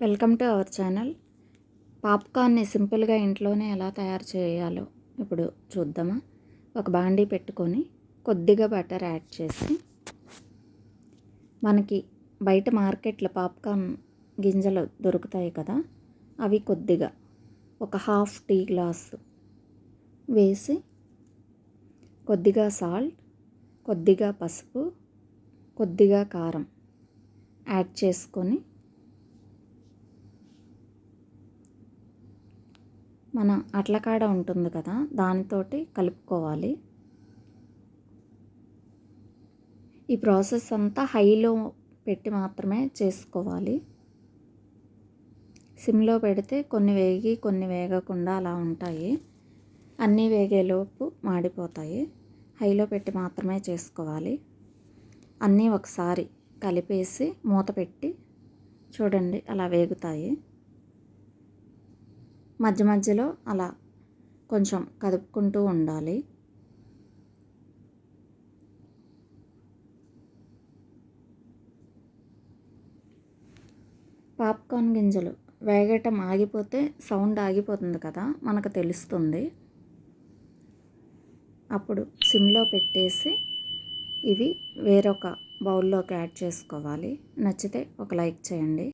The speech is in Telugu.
Welcome to our channel. పాప్కార్న్ని సింపుల్గా ఇంట్లోనే ఎలా తయారు చేయాలో ఇప్పుడు చూద్దామా. ఒక బాండీ పెట్టుకొని కొద్దిగా బటర్ యాడ్ చేసి మనకి బయట మార్కెట్లో పాప్కార్న్ గింజలు దొరుకుతాయి కదా అవి కొద్దిగా ఒక హాఫ్ టీ గ్లాస్ వేసి కొద్దిగా సాల్ట్ కొద్దిగా పసుపు కొద్దిగా కారం యాడ్ చేసుకొని మన అట్లకాడ ఉంటుంది కదా దానితోటి కలుపుకోవాలి. ఈ ప్రాసెస్ అంతా హైలో పెట్టి మాత్రమే చేసుకోవాలి. సిమ్లో పెడితే కొన్ని వేగి కొన్ని వేగకుండా అలా ఉంటాయి. అన్నీ వేగేలోపు మాడిపోతాయి. హైలో పెట్టి మాత్రమే చేసుకోవాలి. అన్నీ ఒకసారి కలిపేసి మూత పెట్టి చూడండి అలా వేగుతాయి. మధ్య మధ్యలో అలా కొంచెం కదుపుకుంటూ ఉండాలి. పాప్కార్న్ గింజలు వేగటం ఆగిపోతే సౌండ్ ఆగిపోతుంది కదా మనకు తెలుస్తుంది. అప్పుడు సిమ్లో పెట్టేసి ఇవి వేరొక బౌల్లోకి యాడ్ చేసుకోవాలి. నచ్చితే ఒక లైక్ చేయండి.